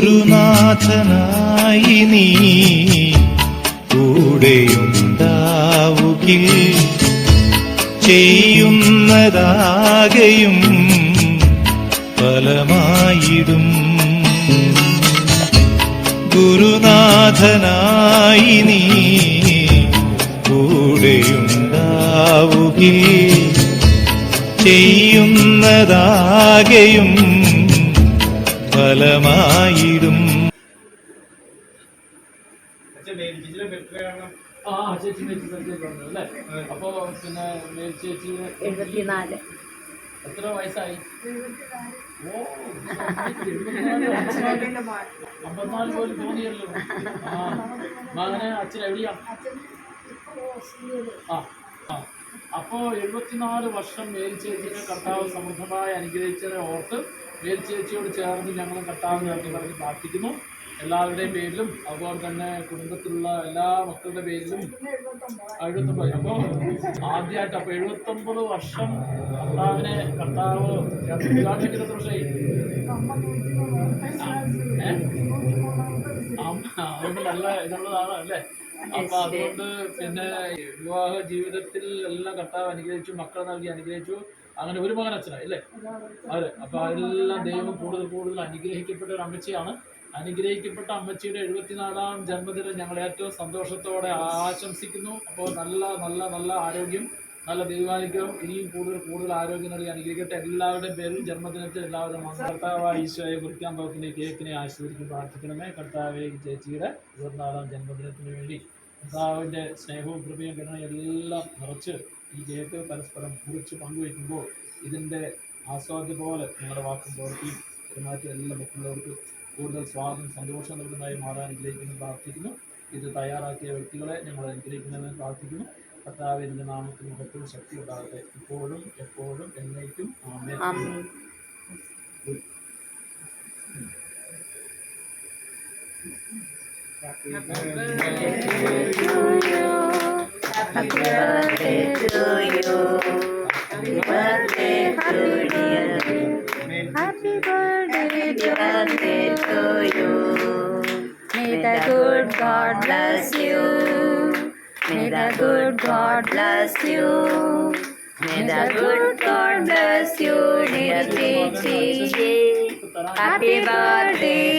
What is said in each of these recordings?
ഗുരുനാഥനായി നീ കൂടെയുണ്ടാവുകിൽ ചെയ്യുന്നതാകെയും ഫലമായിടും. ഗുരുനാഥനായി നീ കൂടെയുണ്ടാവുകിൽ ചെയ്യുന്നതാകെയും അല്ലേ? അപ്പോ പിന്നെ മേൽ ചേച്ചി എഴുപത്തിനാല്. എത്ര വയസ്സായി? ഓ അമ്പത്തിനാല് പോലും തോന്നിയല്ലോ. ആ മകനെ അച്ഛൻ എവിടെയാ? ആ ആ. അപ്പോൾ എഴുപത്തിനാല് വർഷം മേൽ ചേച്ചിനെ കർത്താവ് സമൃദ്ധമായി അനുഗ്രഹിച്ചതിനെ ഓർത്ത് മേൽ ചേച്ചിയോട് ചേർന്ന് ഞങ്ങൾ കർത്താവിന് വേണ്ടി പറഞ്ഞ് പ്രാർത്ഥിക്കുന്നു. എല്ലാവരുടെയും പേരിലും അതുപോലെ തന്നെ കുടുംബത്തിലുള്ള എല്ലാ മക്കളുടെ പേരിലും എഴുപത്തൊമ്പത്. അപ്പോൾ ആദ്യമായിട്ട് അപ്പോൾ എഴുപത്തൊമ്പത് വർഷം കർത്താവിനെ കർത്താവ് ഉദ്ഘാടനത്തിന് എത്ര വർഷമായി? അതുകൊണ്ട് നല്ല ഇതുള്ളതാണ് അല്ലേ? അപ്പൊ അതുകൊണ്ട് പിന്നെ വിവാഹ ജീവിതത്തിൽ എല്ലാം കർത്താവ് അനുഗ്രഹിച്ചു മക്കളെ നൽകി അനുഗ്രഹിച്ചു. അങ്ങനെ ഒരു മകൻ അച്ഛനായി അല്ലേ? അതെ. അപ്പൊ അതെല്ലാം ദൈവം കൂടുതൽ കൂടുതൽ അനുഗ്രഹിക്കപ്പെട്ട ഒരു അമ്മച്ചിയാണ്. അനുഗ്രഹിക്കപ്പെട്ട അമ്മച്ചിയുടെ എഴുപത്തിനാലാം ജന്മദിനം ഞങ്ങൾ ഏറ്റവും സന്തോഷത്തോടെ ആശംസിക്കുന്നു. അപ്പോൾ നല്ല നല്ല നല്ല ആരോഗ്യം. നല്ല ദൈവാനുഗ്രഹം ഇനിയും കൂടുതൽ കൂടുതൽ ആരോഗ്യം നൽകി അനുഗ്രഹിക്കട്ടെ. എല്ലാവരുടെയും പേരിൽ ജന്മദിനത്തിൽ എല്ലാവരും കർത്താവായ ഈശോയെ കുറിക്കാൻ പോകുന്ന കേക്കിനെ ആശീർവദിക്കും പ്രാർത്ഥിക്കണമേ. കർത്താവെ ചേച്ചിയുടെ ഇരുപത്തിനാലാം ജന്മദിനത്തിന് വേണ്ടി കർത്താവിന്റെ സ്നേഹവും കൃപയും കരുണയും എല്ലാം നിറച്ച് ഈ കേക്ക് പരസ്പരം കുറിച്ച് പങ്കുവയ്ക്കുമ്പോൾ ഇതിന്റെ ആസ്വാദ്യ പോലെ ഞങ്ങളുടെ വാക്കും പ്രവൃത്തിയും പെരുമാറ്റം എല്ലാം മറ്റുള്ളവർക്ക് കൂടുതൽ സ്വാദം സന്തോഷം നൽകുന്നതായി മാറാൻ അനുഗ്രഹിക്കുന്നു പ്രാർത്ഥിക്കുന്നു. ഇത് തയ്യാറാക്കിയ വ്യക്തികളെ ഞങ്ങൾ അനുഗ്രഹിക്കണമെന്ന് പ്രാർത്ഥിക്കുന്നു. കർത്താവിൻ്റെ നാമത്തിൽ മുഖത്തും ശക്തി ഉണ്ടാകട്ടെ ഇപ്പോഴും എപ്പോഴും എന്നേക്കും ആമേൻ ആമേൻ. Happy birthday to you. Happy birthday to you. Happy birthday, birthday to you. May the good God bless you. May the good God bless you. May the good God bless you, dear Chichi. Happy birthday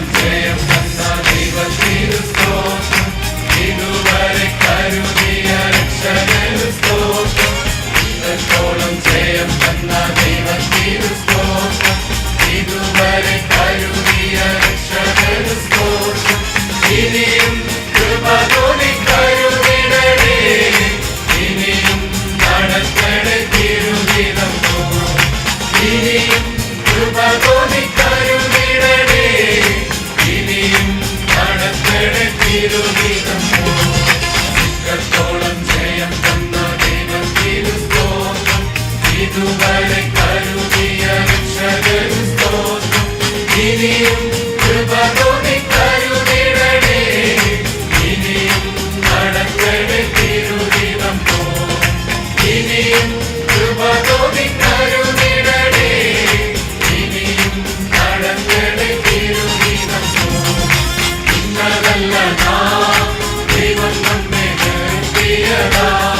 Damn. Allah, Devan Manne Kirtiyada.